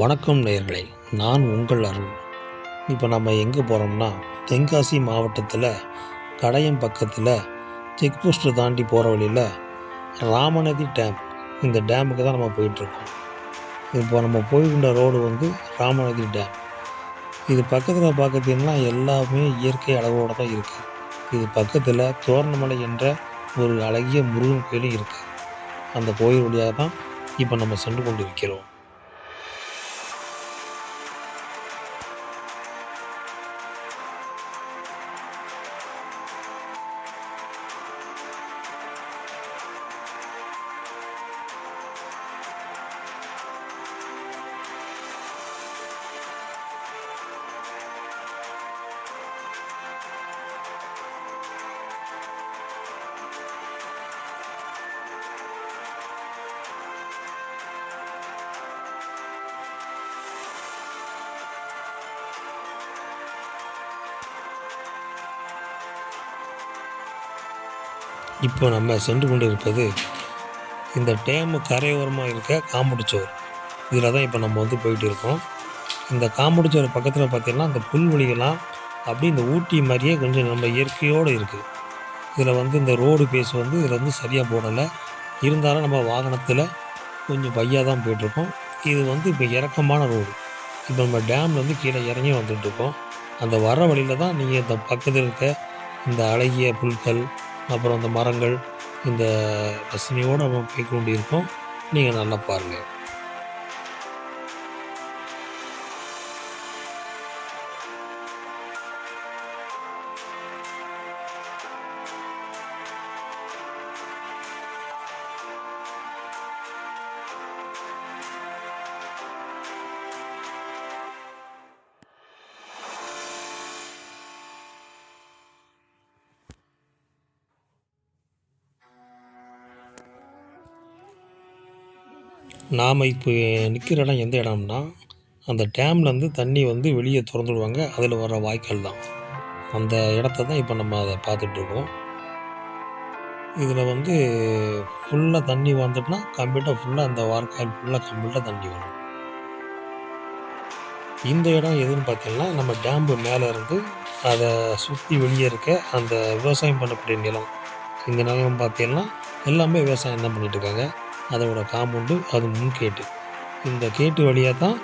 வணக்கம் நேயர்களே நான் உங்கள் அருள். இப்போ நம்ம எங்கே போகிறோம்னா தென்காசி மாவட்டத்தில் கடையம் பக்கத்தில் செக் போஸ்ட்டு தாண்டி போகிற வழியில் ராமநதி டேம். இந்த டேமுக்கு தான் நம்ம போயிட்டுருக்கோம். இப்போ நம்ம போய்கின்ற ரோடு வந்து ராமநதி டேம். இது பக்கத்தில் பார்க்கத்தீங்கன்னா எல்லாமே இயற்கை அளவோடு தான் இருக்குது. இது பக்கத்தில் தோரணமலை என்ற ஒரு அழகிய முருகன் கோயிலும் இருக்குது. அந்த கோயில் வழியாக தான் இப்போ நம்ம சென்று கொண்டு இருக்கிறோம். இப்போ நம்ம சென்று கொண்டு இருப்பது இந்த டேமு கரையோரமாக இருக்க காம்புடிச்சோர். இதில் தான் இப்போ நம்ம வந்து போயிட்டு இருக்கோம். இந்த காம்புடிச்சோர் பக்கத்தில் பார்த்திங்கன்னா இந்த புல்வெளிகள்லாம் அப்படியே இந்த ஊட்டி மாதிரியே கொஞ்சம் நம்ம இயற்கையோடு இருக்குது இதில் வந்து இந்த ரோடு பேஸ் வந்து இதில் வந்து சரியாக போடலை. இருந்தாலும் நம்ம வாகனத்தில் கொஞ்சம் பையாக தான் போயிட்டுருக்கோம் இது வந்து இப்போ இறக்கமான ரோடு. இப்போ நம்ம டேம்லேருந்து கீழே இறங்கி வந்துட்டுருக்கோம் அந்த வர வழியில் தான் நீங்கள் இந்த பக்கத்தில் இருக்க இந்த அழகிய புல்கள் அப்புறம் அந்த மரங்கள் இந்த ரசனையோடு நம்ம போய் கொண்டு இருக்கோம் நீங்கள் நல்லா பாருங்கள் நாம் இப்போ நிற்கிற இடம் எந்த இடம்னா அந்த டேம்லேருந்து தண்ணி வந்து வெளியே திறந்து விடுவாங்க அதில் வர வாய்க்கால் தான். அந்த இடத்த தான் இப்போ நம்ம அதை பார்த்துட்ருக்கோம் இதில் வந்து ஃபுல்லாக தண்ணி வந்துட்டுனா கம்ப்ளீட்டாக ஃபுல்லாக அந்த வாய்க்கால் ஃபுல்லாக கம்ப்ளீட்டாக தண்ணி வரும். இந்த இடம் எதுன்னு பார்த்தீங்கன்னா நம்ம டேம்பு மேலே இருந்து அதை சுற்றி வெளியே இருக்க அந்த விவசாயம் பண்ணக்கூடிய நிலம். இந்த நிலம் பார்த்தீங்கன்னா எல்லாமே விவசாயம் தான் பண்ணிகிட்ருக்காங்க இருக்காங்க. அதோட காம்பவுண்டு அது முன் கேட்டு. இந்த கேட்டு வழியாக தான்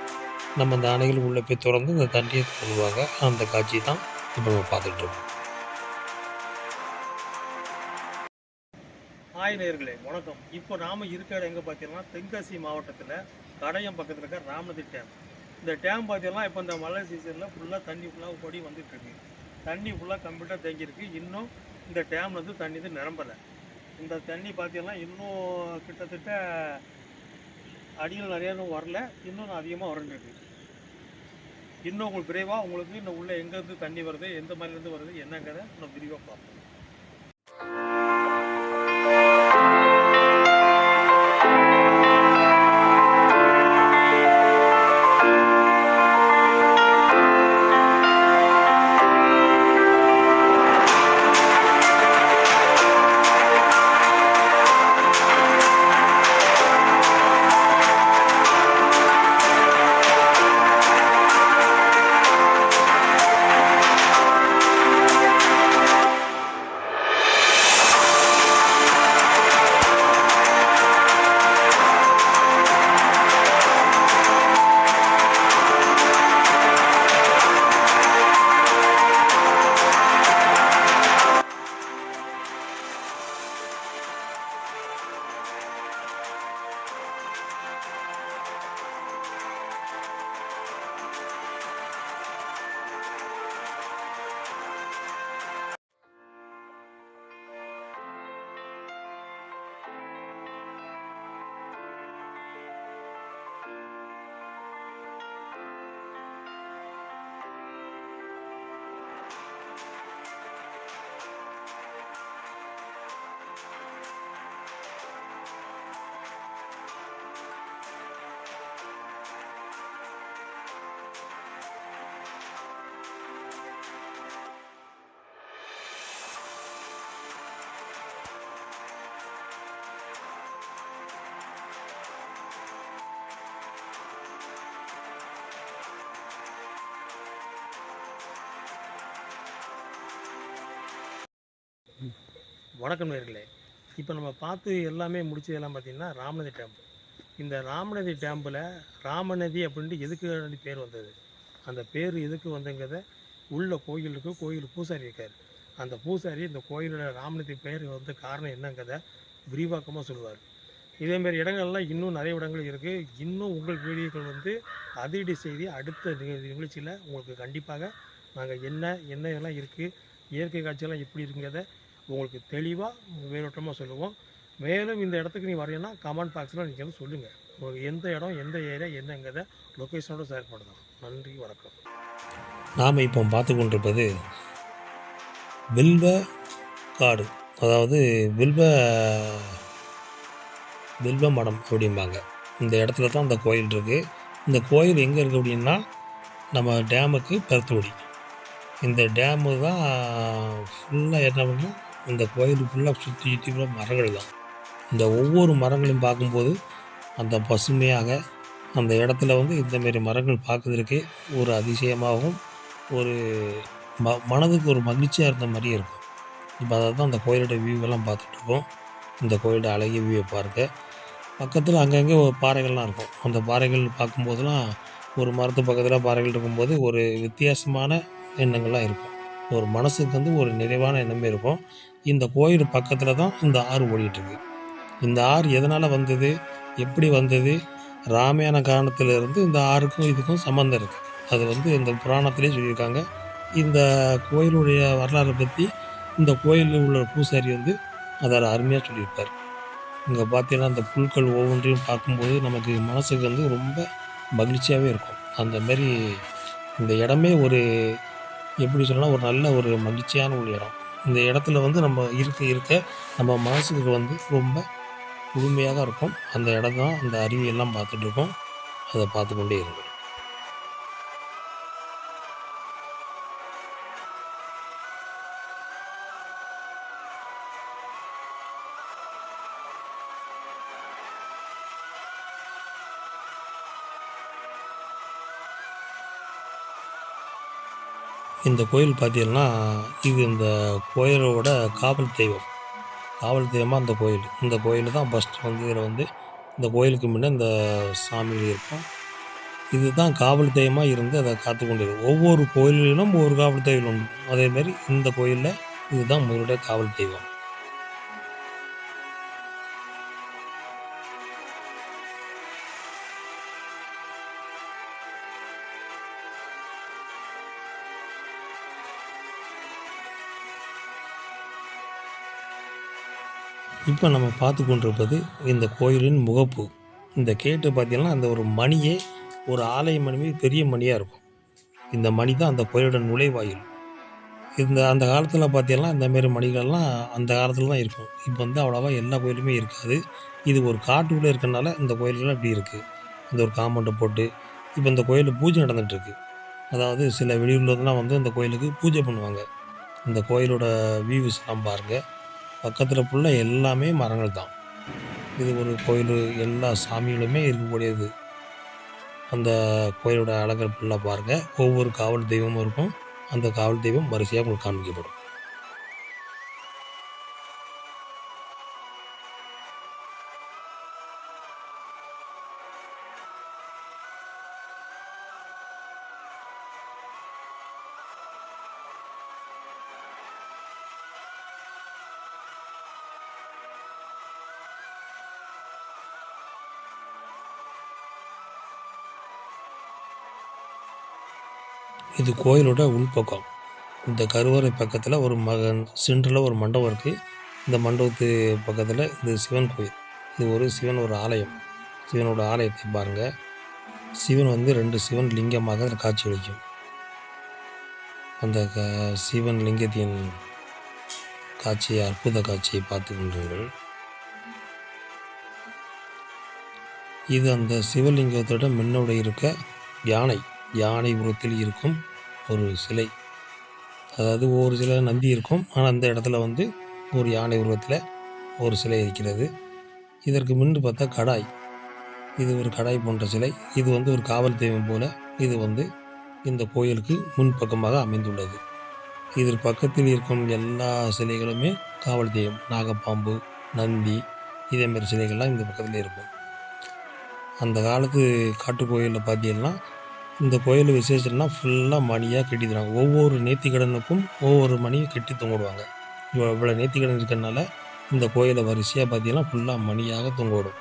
நம்ம அந்த அணைகள் உள்ளே போய் திறந்து இந்த தண்ணியை தருவாங்க அந்த காட்சி தான் இப்போ நம்ம பார்த்துட்ருக்கோம் ஹாய் வணக்கம். இப்போ நாம் இருக்கிற இடம் எங்கே பார்த்தீங்கன்னா தென்காசி மாவட்டத்தில் கடையம் பக்கத்தில் இருக்க ராமநதி டேம் இந்த டேம் பார்த்தீங்கன்னா இப்போ இந்த மழை சீசனில் ஃபுல்லாக தண்ணி ஃபுல்லாக ஓடி வந்துட்டு இருக்கு. தண்ணி ஃபுல்லாக கம்ப்ளீட்டாக தேங்கியிருக்கு. இன்னும் இந்த டேம்லேருந்து தண்ணி வந்து நிரம்பலை. இந்த தண்ணி பார்த்தீங்கன்னா இன்னும் கிட்டத்தட்ட அடியில் நிறைய இன்னும் வரல. இன்னும் அதிகமாக வரண்டிருக்கு இன்னும் உங்களுக்கு விரைவாக உங்களுக்கு இன்னும் உள்ளே எங்கேருந்து தண்ணி வருது எந்த மாதிரிலேருந்து வருது என்னங்கிறத இன்னும் விரிவாக பார்ப்போம். வணக்கம் நேர்களே. இப்போ நம்ம பார்த்து எல்லாமே முடிச்சதெல்லாம் பார்த்தீங்கன்னா ராமநதி டேம் இந்த ராமநதி டேம்பில் ராமநதி அப்படின்ட்டு எதுக்கு பேர் வந்தது? அந்த பேர் எதுக்கு வந்தங்கிறத உள்ள கோயிலுக்கு கோயில் பூசாரி இருக்கார். அந்த பூசாரி இந்த கோயிலோட ராமநதி பேர் வந்து காரணம் என்னங்கிறத விரிவாக்கமாக சொல்லுவார். இதேமாரி இடங்கள்லாம் இன்னும் நிறைய இடங்கள் இருக்குது இன்னும் உங்கள் வீடியோக்கள் வந்து அதிரடி செய்தி அடுத்த நிக- நிகழ்ச்சியில் உங்களுக்கு கண்டிப்பாக நாங்கள் என்ன என்ன இதெல்லாம் இருக்குது இயற்கை காட்சியெல்லாம் எப்படி இருக்குங்கிறத உங்களுக்கு தெளிவாக மேலோட்டமாக சொல்லுவோம். மேலும் இந்த இடத்துக்கு நீ வரையன்னா கமெண்ட் பாக்ஸில் நீங்கள் வந்து சொல்லுங்கள் உங்களுக்கு எந்த இடம் எந்த ஏரியா என்னங்கிறத லொக்கேஷனோட ஷேர் பண்ணலாம் நன்றி வணக்கம். நாம் இப்போ பார்த்து கொண்டிருப்பது வில்வ காடு. அதாவது வில்வ வில்வ மடம் அப்படிம்பாங்க. இந்த இடத்துல தான் இந்த கோயில் இருக்குது இந்த கோயில் எங்கே இருக்குது அப்படின்னா நம்ம டேமுக்கு பெருத்துவடி இந்த டேமு தான் ஃபுல்லாக என்ன பண்ணால் இந்த கோயில் ஃபுல்லாக சுற்றி சுற்றி ஃபுல்லாக மரங்கள் தான். இந்த ஒவ்வொரு மரங்களையும் பார்க்கும்போது அந்த பசுமையாக அந்த இடத்துல வந்து இந்தமாரி மரங்கள் பார்க்குறதுக்கே ஒரு அதிசயமாகவும் ஒரு ம மனதுக்கு ஒரு மகிழ்ச்சியாக இருந்த மாதிரியே இருக்கும். இப்போ அதை தான் அந்த கோயிலோட வியூவெல்லாம் பார்த்துட்ருக்கோம் இந்த கோயிலோட அழகிய வியூவை பார்க்க பக்கத்தில் அங்கங்கே ஒரு பாறைகள்லாம் இருக்கும். அந்த பாறைகள் பார்க்கும்போதெல்லாம் ஒரு மரத்து பக்கத்தில் பாறைகள் இருக்கும்போது ஒரு வித்தியாசமான எண்ணங்கள்லாம் இருக்கும். ஒரு மனசுக்கு வந்து ஒரு நிறைவான எண்ணமே இருக்கும். இந்த கோயில் பக்கத்தில் தான் இந்த ஆறு ஓடிட்டுருக்கு. இந்த ஆறு எதனால் வந்தது? எப்படி வந்தது? ராமாயண காரணத்திலிருந்து இந்த ஆறுக்கும் இதுக்கும் சம்மந்தம் இருக்குது அது வந்து இந்த புராணத்திலே சொல்லியிருக்காங்க. இந்த கோயிலுடைய வரலாறை பற்றி இந்த கோயிலில் உள்ள பூசாரி வந்து அதை அருமையாக சொல்லியிருப்பார். இங்கே பார்த்தீங்கன்னா அந்த புல்கள் ஒவ்வொன்றையும் பார்க்கும்போது நமக்கு மனசுக்கு வந்து ரொம்ப மகிழ்ச்சியாகவே இருக்கும். அந்த மாதிரி இந்த இடமே ஒரு எப்படி சொல்லலாம் ஒரு நல்ல ஒரு மகிழ்ச்சியான ஒரு இடம். இந்த இடத்துல வந்து நம்ம இருக்க இருக்க நம்ம மனசுக்கு வந்து ரொம்ப முழுமையாக இருக்கும். அந்த இடம் தான் அந்த அருவியெல்லாம் பார்த்துட்டு இருக்கோம். அதை பார்த்து கொண்டே இருக்கும் இந்த கோயில் பார்த்தீங்கன்னா இது இந்த கோயிலோட காவல் தெய்வம். காவல் தெய்வமாக அந்த கோயில். இந்த கோயில் தான் ஃபஸ்ட்டு வந்து இதில் வந்து இந்த கோயிலுக்கு முன்னே இந்த சாமிகள் இருக்கும் இதுதான் காவல் தெய்வமாக இருந்து அதை காத்து கொண்டு ஒவ்வொரு கோயிலிலும் ஒவ்வொரு காவல் தெய்வம் உண்டு. அதேமாரி இந்த கோயிலில் இதுதான் முதலுடைய காவல் தெய்வம். இப்போ நம்ம பார்த்து கொண்டிருப்பது இந்த கோயிலின் முகப்பு. இந்த கேட்டு பார்த்தீங்கன்னா அந்த ஒரு மணியே ஒரு ஆலய மணி பெரிய மணியாக இருக்கும். இந்த மணி தான் அந்த கோயிலோட நுழைவாயில். இந்த அந்த காலத்தில் பார்த்தீங்கன்னா இந்த மாரி மணிகள்லாம் அந்த காலத்தில் தான் இருக்கும். இப்போ வந்து அவ்வளோவா எல்லா கோயிலுமே இருக்காது. இது ஒரு காட்டுக்குள்ளே இருக்கிறனால இந்த கோயில்கள்லாம் இப்படி இருக்குது இந்த ஒரு காம்பவுண்டை போட்டு இப்போ இந்த கோயிலில் பூஜை நடந்துகிட்ருக்கு அதாவது சில வெளியூர்லாம் வந்து இந்த கோயிலுக்கு பூஜை பண்ணுவாங்க. இந்த கோயிலோட வியூஸ்லாம் பாருங்கள் பக்கத்தில் ஃபுல்லாக எல்லாமே மரங்கள் தான். இது ஒரு கோயில் எல்லா சாமிகளுமே இருக்கக்கூடியது. அந்த கோயிலோட அழகர் ஃபுல்லாக பாருங்கள் ஒவ்வொரு காவல் தெய்வமும் இருக்கும். அந்த காவல் தெய்வம் வரிசையாக உங்களுக்கு காண்பிக்கப்படும். இது கோயிலோட உள்பக்கம். இந்த கருவறை பக்கத்தில் ஒரு மகன் சென்டரில் ஒரு மண்டபம் இருக்குது இந்த மண்டபத்து பக்கத்தில் இது சிவன் கோயில். இது ஒரு சிவன் ஒரு ஆலயம். சிவனோட ஆலயத்தை பாருங்கள் சிவன் வந்து ரெண்டு சிவன் லிங்கமாக அதில் காட்சி அளிக்கும். அந்த க- சிவன் லிங்கத்தின் காட்சியை அற்புத காட்சியை பார்த்து கொண்டீர்கள் இது அந்த சிவலிங்கத்தோட முன்னோட இருக்க யானை. யானை உருவத்தில் இருக்கும் ஒரு சிலை. அதாவது ஒவ்வொரு சில நந்தி இருக்கும். ஆனால் அந்த இடத்துல வந்து ஒரு யானை உருவத்தில் ஒரு சிலை இருக்கிறது. இதற்கு முன்பு பார்த்தா கடாய். இது ஒரு கடாய் போன்ற சிலை. இது வந்து ஒரு காவல் தெய்வம் போல இது வந்து இந்த கோயிலுக்கு முன்பக்கமாக அமைந்துள்ளது. இதில் பக்கத்தில் இருக்கும் எல்லா சிலைகளுமே காவல் தெய்வம். நாகப்பாம்பு நந்தி இதேமாரி சிலைகள்லாம் இந்த பக்கத்தில் இருக்கும். அந்த காலத்து காட்டு கோயிலில் பார்த்தீங்கன்னா இந்த கோயில் விசேஷம்னா ஃபுல்லாக மணியாக கட்டி தருவாங்க ஒவ்வொரு நேர்த்திக்கடனுக்கும் ஒவ்வொரு மணியை கட்டி தொங்கிடுவாங்க இவ்வளோ இவ்வளோ நேர்த்திக்கடன் இருக்கிறனால இந்த கோயிலை வரிசையாக பார்த்தீங்கன்னா ஃபுல்லாக மணியாக தொங்கிவிடும்.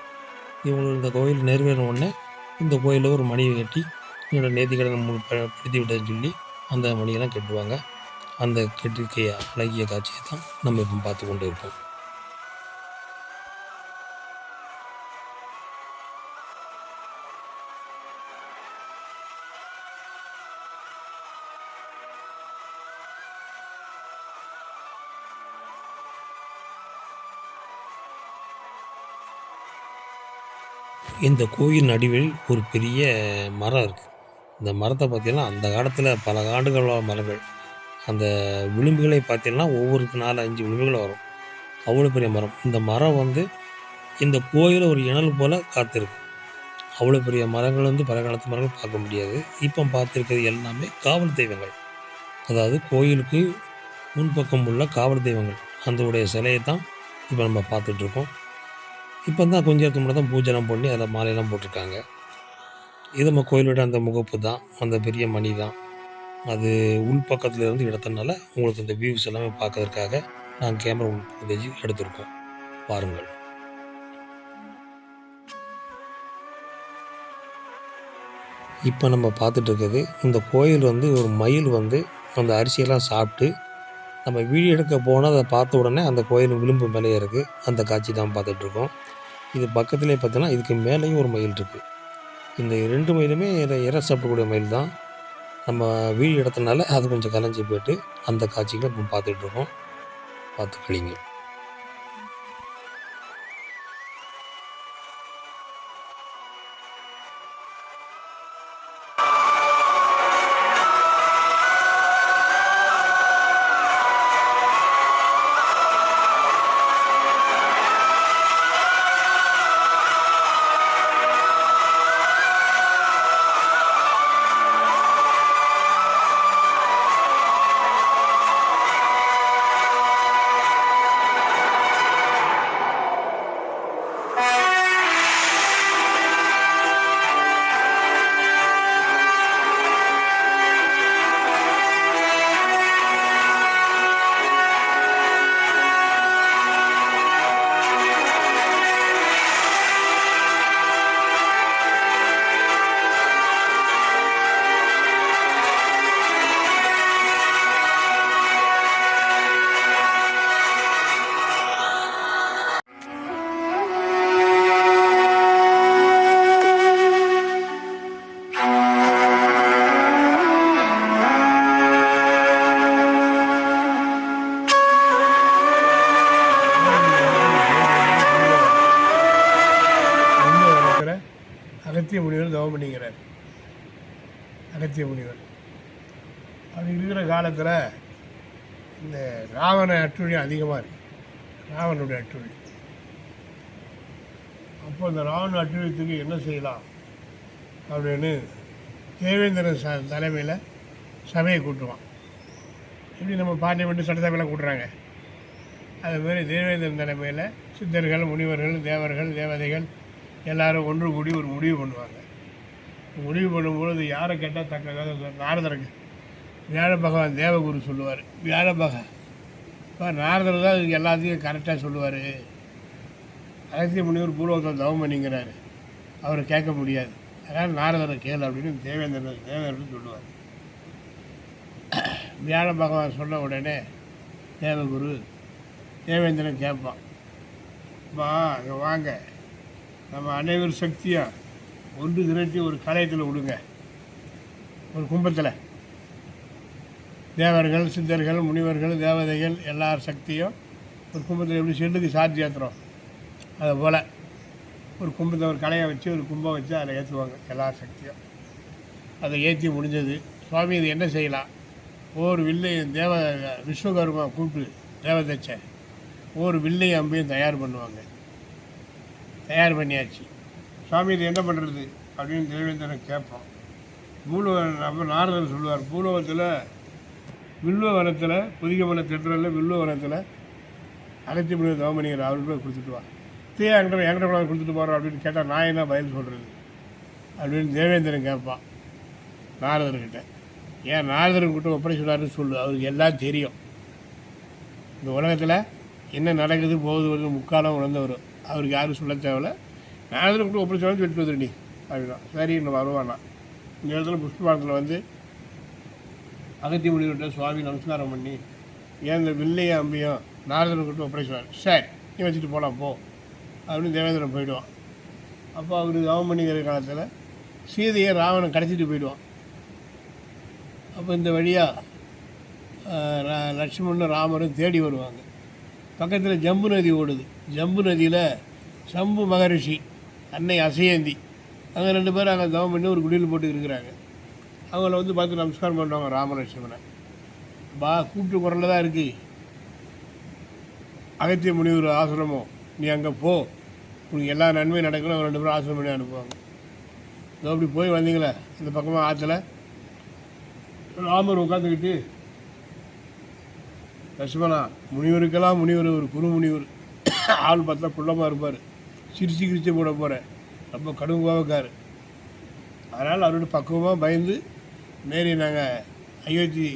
இவங்களுக்கு இந்த கோயில் நிறைவேறின உடனே இந்த கோயிலில் ஒரு மணியை கட்டி என்னோட நேர்த்திக்கடனை முழு படுத்தி சொல்லி அந்த மணியெல்லாம் கட்டுவாங்க. அந்த கெட்டிருக்க அழகிய காட்சியை தான் நம்ம இப்போ பார்த்து கொண்டு இருக்கோம் இந்த கோயில் நடுவில் ஒரு பெரிய மரம் இருக்குது இந்த மரத்தை பார்த்தீங்கன்னா அந்த காலத்தில் பல ஆண்டுகள் மரங்கள். அந்த விளிம்புகளை பார்த்தீங்கன்னா ஒவ்வொருக்கு நாலு அஞ்சு விளிம்புகள் வரும். அவ்வளோ பெரிய மரம். இந்த மரம் வந்து இந்த கோயிலை ஒரு இணல் போல் காத்திருக்கு. அவ்வளோ பெரிய மரங்கள் வந்து பல காலத்து மரங்கள் பார்க்க முடியாது. இப்போ பார்த்துருக்கிறது எல்லாமே காவல் தெய்வங்கள். அதாவது கோயிலுக்கு முன்பக்கம் உள்ள காவல் தெய்வங்கள். அந்த உடைய சிலையை தான் இப்போ நம்ம பார்த்துட்ருக்கோம் இப்போ தான் கொஞ்ச நேரத்துக்கு முன்னாடி தான் பூஜைலாம் பண்ணி அதில் மாலையெல்லாம் போட்டிருக்காங்க. இது நம்ம கோயிலோட அந்த முகப்பு தான் அந்த பெரிய மணி தான். அது உள் பக்கத்தில் இருந்து எடுத்தனால உங்களுக்கு இந்த வியூஸ் எல்லாமே பார்க்கறதுக்காக நாங்கள் கேமரா உள் ஃபுட்டேஜ் எடுத்திருக்கோம். பாருங்கள். இப்போ நம்ம பார்த்துட்டு இந்த கோயில் வந்து ஒரு மயில் வந்து அந்த அரிசியெல்லாம் சாப்பிட்டு நம்ம வீடியோ எடுக்க போனால் அதை பார்த்த உடனே அந்த கோயில் விளிம்பு மேலே இருக்குது அந்த காட்சி தான் பார்த்துட்ருக்கோம் இது பக்கத்துலேயே பார்த்தீங்கன்னா இதுக்கு மேலேயும் ஒரு மயில் இருக்குது இந்த ரெண்டு மயிலுமே இதை இற சாப்பிடக்கூடிய மயில் தான். நம்ம வீடு இடத்துனால அது கொஞ்சம் கலைஞ்சி போயிட்டு அந்த காட்சிகளை இப்போ பார்த்து கழிங்க அகத்திய முனிவர் தவம் பண்ணிக்கிறார். அகத்திய முனிவர். அப்படி இருக்கிற காலத்தில் இந்த ராவண அட்டுழியம் அதிகமாக இருக்கு. ராவனுடைய அட்டுழி அப்போ இந்த ராவண அட்டுழியத்துக்கு என்ன செய்யலாம்? அப்படின்னு தேவேந்திரன் ச தலைமையில் சபையை கூட்டுவான். எப்படி நம்ம பார்லிமெண்ட்டு சட்டசபையில் கூட்டுறாங்க? அது மாதிரி தேவேந்திரன் தலைமையில் சித்தர்கள் முனிவர்கள் தேவர்கள் தேவதைகள் எல்லாரும் ஒன்று கூடி ஒரு முடிவு பண்ணுவாங்க. முடிவு பண்ணும்பொழுது யாரை கேட்டால் தக்க கதை நாரதருக்கு. வியாழ பகவான் தேவகுரு சொல்லுவார். வியாழ பகவான் இப்போ நாரதர் தான் இதுக்கு எல்லாத்தையும் கரெக்டாக சொல்லுவார். அகத்திய முனிவர் பூர்வத்தில் தவம் பண்ணிங்கிறார். அவரை கேட்க முடியாது. அதனால் நாரதரை கேள் அப்படின்னு தேவேந்திரன் தேவேந்திரன் சொல்லுவார். வியாழ பகவான் சொன்ன உடனே தேவகுரு தேவேந்திரன் கேட்பான். பா அங்கே வாங்க. நம்ம அனைவர் சக்தியாக ஒன்று திரட்டி ஒரு கலையத்தில் விடுங்க. ஒரு கும்பத்தில். தேவர்கள் சித்தர்கள் முனிவர்கள் தேவதைகள் எல்லார் சக்தியும் ஒரு கும்பத்தில் எப்படி செல்லுக்கு சார்ஜ் ஏற்றுறோம் அதை போல் ஒரு கும்பத்தை ஒரு கலையை வச்சு ஒரு கும்பம் வச்சு அதில் ஏற்றுவாங்க எல்லா சக்தியும். அதை ஏற்றி முடிஞ்சது. சுவாமி இது என்ன செய்யலாம்? ஒவ்வொரு வில்லையும் தேவ விஸ்வகர்மா கூப்பிட்டு தேவதச்சை. ஒவ்வொரு வில்லையும் அம்பையும் தயார் பண்ணுவாங்க. தயார் பண்ணியாச்சு. சுவாமி இது என்ன பண்ணுறது அப்படின்னு தேவேந்திரன் கேட்போம் பூலோக நம்ம நாரதன் சொல்லுவார் பூலோகத்தில் புதிய புதிகமன திட்டரில் வில்வவனத்தில் அகத்தி முடிவு தவமணிகள் அவருக்கு போய் கொடுத்துட்டு வா. தீ என்கிட்ட என்கிட்ட கூட கொடுத்துட்டு போகிறோம் அப்படின்னு கேட்டால் நான் என்ன பதில் சொல்கிறது அப்படின்னு தேவேந்திரன் கேட்பான் நாரதர்கிட்ட. ஏன் நாரதர்கிட்ட கிட்ட ஒப்படை சொல்லாருன்னு சொல்லு அவருக்கு எல்லாம் தெரியும். இந்த உலகத்தில் என்ன நடக்குது போகுது வருது முக்காலம் உணர்ந்தவர். அவருக்கு யாரும் சொல்ல தேவையில்ல. நாரதர் கூட ஒப்படை சொல்லி சொல்லிட்டு வந்துடு நீ. அப்படின்னா சரி இன்னும் வருவானா இந்த இடத்துல புஷ்பபாரத்தில் வந்து அகத்தி முனிவர்கிட்ட சுவாமி நமஸ்காரம் பண்ணி ஏன் இந்த வில்லையும் அம்பியும் நாரதனை கிட்ட ஒப்படை சொன்னார் சரி நீ வச்சுட்டு போகலாம் போ. அப்படின்னு தேவேந்திரன் போயிடுவான். அப்போ அவர் தவம் பண்ணிக்கிற காலத்தில் சீதையை ராவணன் கடத்திட்டு போயிடுவான். அப்போ இந்த வழியாக லட்சுமணனும் ராமரும் தேடி வருவாங்க. பக்கத்தில் ஜம்பு நதி ஓடுது. ஜம்பு நதியில் சம்பு மகரிஷி அன்னை அசையந்தி அங்கே ரெண்டு பேரும் அங்கே தவம் பண்ணி ஒரு குடியில் போட்டு இருக்கிறாங்க. அவங்கள வந்து பார்த்து நமஸ்காரம் பண்ணுவாங்க ராமலட்சுமணனை. பா கூப்பிட்டு குரலில் தான் இருக்குது அகத்திய முனிவர் ஆசிரமம் நீ அங்கே போ. உனக்கு எல்லா நன்மையும் நடக்கணும் அவங்க ரெண்டு பேரும் ஆசிரமம் பண்ணி அனுப்புவாங்க. இதோ அப்படி போய் வந்தீங்களே இந்த பக்கமாக ஆற்றுல ராமர் உட்காந்துக்கிட்டு லட்சுமணா முனிவருக்கெல்லாம் முனிவர் ஒரு குரு முனிவர். ஆள் பார்த்தா குள்ளமாக இருப்பார். சிரிச்சு கிரிச்சு போட போகிறேன் ரொம்ப கடும் இருக்கார் அதனால் அவரோட பக்குவமாக பயந்து நேரி நாங்கள் அயோத்தி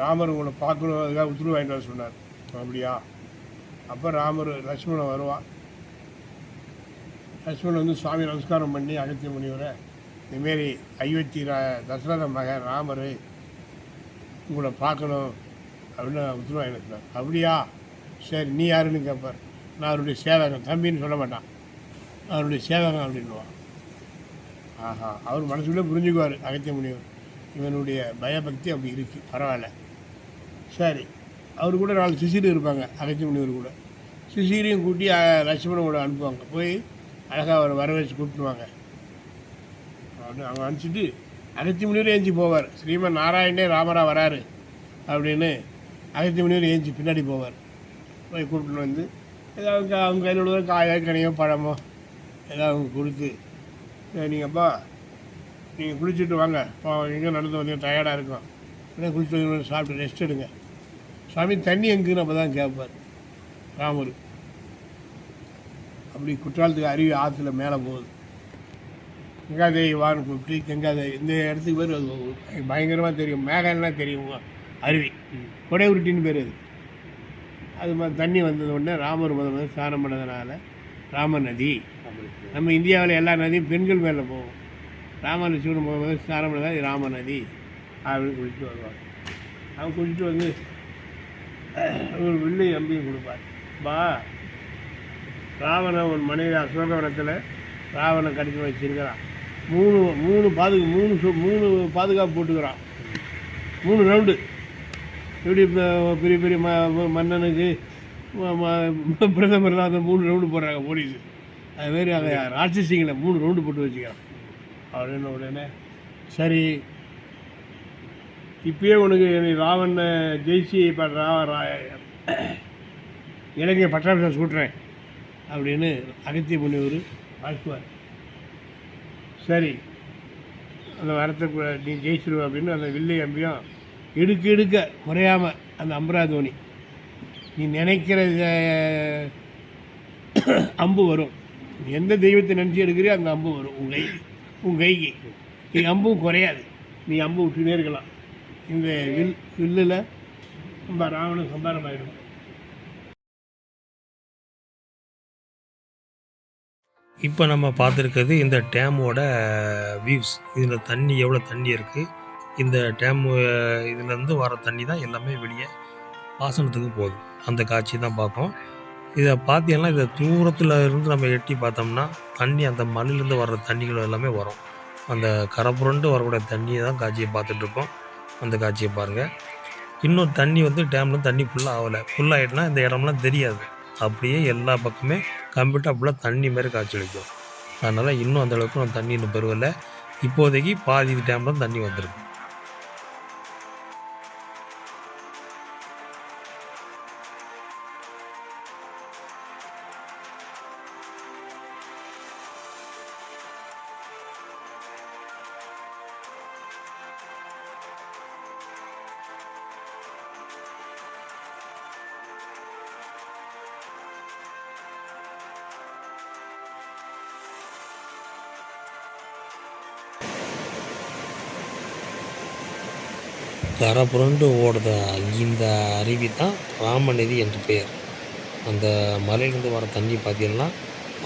ராமர் உங்களை பார்க்கணும் அதுக்காக உத்தரவு வாங்கிட்டு வர சொன்னார். அப்படியா? அப்போ ராமர் லக்ஷ்மணன் வருவான் லக்ஷ்மணன் வந்து சுவாமி நமஸ்காரம் பண்ணி அகத்திய முனிவரை இதுமாரி அயோத்தி ரா தசரத மகன் ராமர் உங்களை பார்க்கணும் அப்படின்னு உத்தரவு வாங்கிட்டு சொன்னார் அப்படியா? சரி நீ யாருன்னு கேட்பார் நான் அவருடைய சேவகன் தம்பின்னு சொல்ல மாட்டான். அவருடைய சேவகன் அப்படின்னுவான். ஆஹா அவர் மனசுக்குள்ளே புரிஞ்சுக்குவார் அகத்திய முனிவர் இவனுடைய பயபக்தி அப்படி இருக்குது பரவாயில்ல. சரி அவர் கூட நாலு சிசிறு இருப்பாங்க அகத்திய முனிவர் கூட. சிசிரியும் கூட்டி லட்சுமணன் கூட அனுப்புவாங்க. போய் அழகாக அவரை வர வச்சு அப்படின்னு அவங்க அனுப்பிச்சிட்டு அகத்தி முனிவர் ஏஞ்சி போவார். ஸ்ரீமன் நாராயணே ராமரா வராரு அப்படின்னு அகத்தி முனிவர் ஏஞ்சி பின்னாடி போவார். போய் கூப்பிட்டுன்னு வந்து ஏதாவது அவங்க கையில் உள்ளதோ காயோ கனியோ பழமோ ஏதாவது அவங்க கொடுத்து நீங்கள்ப்பா நீங்கள் குளிச்சுட்டு வாங்க. இப்போ எங்கே நடந்து வந்தீங்க? டயர்டாக இருக்கும். உடனே குளிச்சுட்டு வந்து சாப்பிட்டு ரெஸ்ட் எடுங்க. சாமி தண்ணி எங்குன்னு அப்போ தான் கேட்பார் ராமர். அப்படி குற்றாலத்துக்கு அருவி ஆற்றுல மேலே போகுது. கங்காதேவி வான்னு கூப்பிட்டு கங்காதேவி இந்த இடத்துக்கு பேர் அது பயங்கரமாக தெரியும். மேகம்லாம் தெரியும். அருவி. கொடை உருட்டின்னு பேர் அது. அது மாதிரி தண்ணி வந்தது உடனே ராமர் முத முதல் ஸ்நானம் பண்ணதுனால ராம நதி. நம்ம இந்தியாவில் எல்லா நதியும் பெண்கள் மேலே போகும். ராமர் சிவன் முத முதல் ஸ்நானம் பண்ணதான் ராம நதி அப்படின்னு குளிச்சுட்டு வருவாங்க. அவன் குளிச்சுட்டு வந்து ஒரு வில்லை அம்பியும் கொடுப்பார். பா ராவணன் உன் மனைவி அசோகவனத்தில் ராவணன் கடிச்சு வச்சிருக்கிறான். மூணு மூணு பாதுகா மூணு மூணு பாதுகாப்பு போட்டுக்கிறான். மூணு ரவுண்டு. எப்படி இப்போ பெரிய பெரிய ம மன்னனுக்கு ம- பிரதமர்லாம் அந்த மூணு ரவுண்டு போடுறாங்க போலீஸு அதுமாரி அங்கே ராட்சசிங்களை மூணு ரவுண்டு போட்டு வச்சுக்கிறான். அப்படின்னு உடனே சரி. இப்பயே உனக்கு ராவண ஜெய்சி ஜெயிச்சு இப்போ ரா இலங்கை பட்டாபிஷம் அப்படின்னு அகத்திய முனிவர் வாழ்த்துவார் சரி. அந்த வரத்தை நீ ஜெயிச்சிருவ அப்படின்னு அந்த வில்லை அம்பியும் எடுக்க எடுக்க குறையாம அந்த அம்பரா தோனி நீ நினைக்கிற அம்பு வரும். நீ எந்த தெய்வத்தை நினச்சி எடுக்கிறியோ அந்த அம்பு வரும். உன் கை உன் கைக்கு. நீ அம்பும் குறையாது. நீ அம்பு விட்டுனே இருக்கலாம். இந்த வில் வில்லில் நம்ம ராவணன் சம்பாரம் ஆகிடும் இப்போ நம்ம பார்த்துருக்கிறது இந்த டேமோட வியூஸ் இதில் தண்ணி எவ்வளோ தண்ணி இருக்குது இந்த டேம் இதுலேருந்து வர தண்ணி தான் எல்லாமே வெளியே பாசனத்துக்கு போகுது. அந்த காட்சி தான் பார்ப்போம் இதை பார்த்தீங்கன்னா இதை தூரத்தில் இருந்து நம்ம எட்டி பார்த்தோம்னா தண்ணி அந்த மண்ணிலேருந்து வர்ற தண்ணிகள் எல்லாமே வரும். அந்த கரப்புரண்டு வரக்கூடிய தண்ணியை தான் காட்சியை பார்த்துட்ருக்கோம் அந்த காட்சியை பாருங்கள் இன்னும் தண்ணி வந்து டேமில் தண்ணி ஃபுல்லாக ஆகலை. ஃபுல்லாகிட்டுனா இந்த இடம்லாம் தெரியாது. அப்படியே எல்லா பக்கமே கம்ப்ளீட்டாக ஃபுல்லாக தண்ணி மாதிரி காய்ச்சலிக்கும் அதனால் இன்னும் அந்த அளவுக்கு தண்ணி இன்னும் பெருகலை. இப்போதைக்கு பாதி டேமில் தண்ணி வந்திருக்கு. கரை புரண்டு ஓடுத இந்த அருவி தான் ராமநதி என்று பெயர். அந்த மலையிலேருந்து வர தண்ணி பார்த்தீங்கன்னா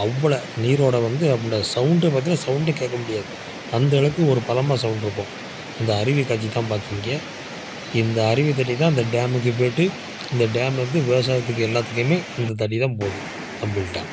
அவ்வளோ நீரோட வந்து அந்த சவுண்டு பார்த்தீங்கன்னா சவுண்டே கேட்க முடியாது. அந்த அளவுக்கு ஒரு பலமாக சவுண்ட் இருக்கும். இந்த அருவி காட்சி தான் பார்த்தீங்க இந்த அருவி தண்ணி தான் அந்த டேமுக்கு போய்ட்டு இந்த டேம் வந்து விவசாயத்துக்கு எல்லாத்துக்குமே இந்த தண்ணி தான் போகுது. கம்ப்ளீட்டாக